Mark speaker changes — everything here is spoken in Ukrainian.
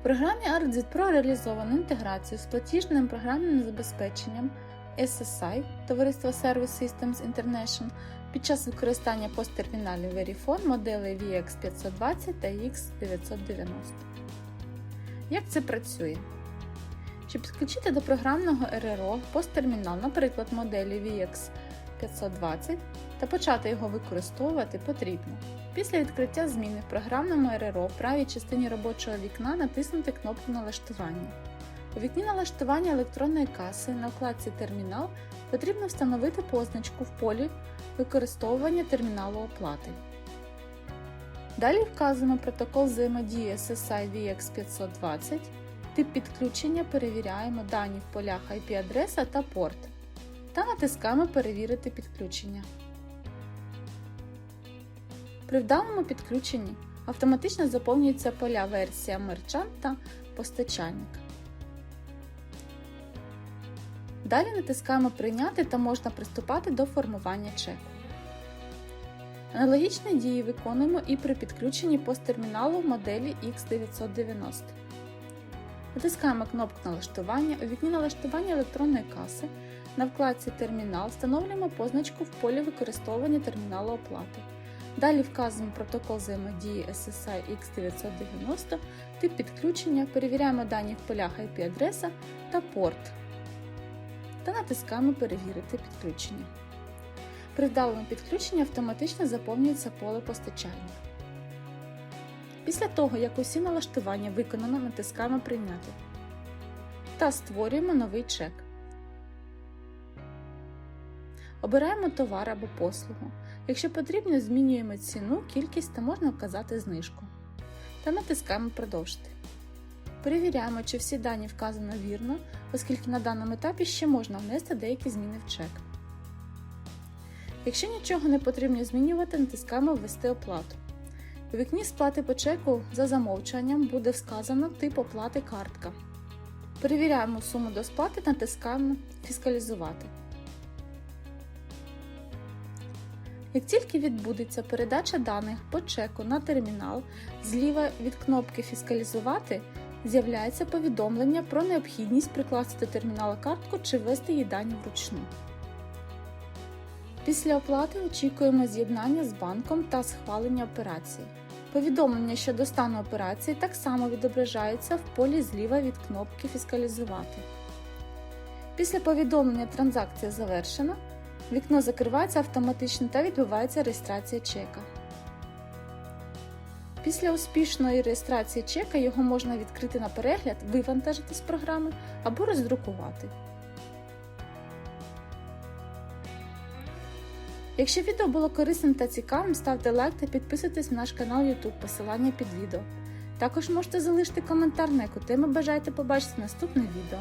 Speaker 1: В програмі ArtZit Pro реалізовано інтеграцію з платіжним програмним забезпеченням SSI Товариство Service Systems International під час використання посттерміналів Verifone моделей VX520 та X990. Як це працює? Щоб підключити до програмного РРО посттермінал, наприклад, моделі VX520 та почати його використовувати потрібно. Після відкриття зміни в програмному РРО в правій частині робочого вікна натиснути кнопку налаштування. У вікні налаштування електронної каси на вкладці Термінал потрібно встановити позначку в полі використовування терміналу оплати. Далі вказуємо протокол взаємодії SSI VX520, тип підключення перевіряємо дані в полях IP-адреса та порт натискаємо Перевірити підключення. При вдалому підключенні автоматично заповнюються поля версія мерчант та постачальник. Далі натискаємо Прийняти та можна приступати до формування чеку. Аналогічні дії виконуємо і при підключенні посттерміналу моделі X990. Натискаємо кнопку налаштування. У вікні налаштування електронної каси на вкладці Термінал встановлюємо позначку в полі використовування терміналу оплати. Далі вказуємо протокол взаємодії SSI X990, тип підключення, перевіряємо дані в полях IP-адреса та порт та натискаємо Перевірити підключення. При вдалому підключенні автоматично заповнюється поле постачальник. Після того, як усі налаштування виконано, натискаємо Прийняти та створюємо новий чек. Обираємо товар або послугу. Якщо потрібно, змінюємо ціну, кількість та можна вказати знижку. Та натискаємо Продовжити. Перевіряємо, чи всі дані вказано вірно, оскільки на даному етапі ще можна внести деякі зміни в чек. Якщо нічого не потрібно змінювати, натискаємо Ввести оплату. У вікні сплати по чеку за замовчуванням буде вказано тип оплати картка. Перевіряємо суму до сплати, натискаємо Фіскалізувати. Як тільки відбудеться передача даних по чеку на термінал, зліва від кнопки Фіскалізувати з'являється повідомлення про необхідність прикласти до термінала картку чи ввести її дані вручну. Після оплати очікуємо з'єднання з банком та схвалення операції. Повідомлення щодо стану операції так само відображається в полі зліва від кнопки Фіскалізувати. Після повідомлення транзакція завершена, вікно закривається автоматично та відбувається реєстрація чека. Після успішної реєстрації чека його можна відкрити на перегляд, вивантажити з програми або роздрукувати. Якщо відео було корисним та цікавим, ставте лайк та підписуйтесь на наш канал YouTube, посилання під відео. Також можете залишити коментар, на яку тему бажаєте побачити наступне відео.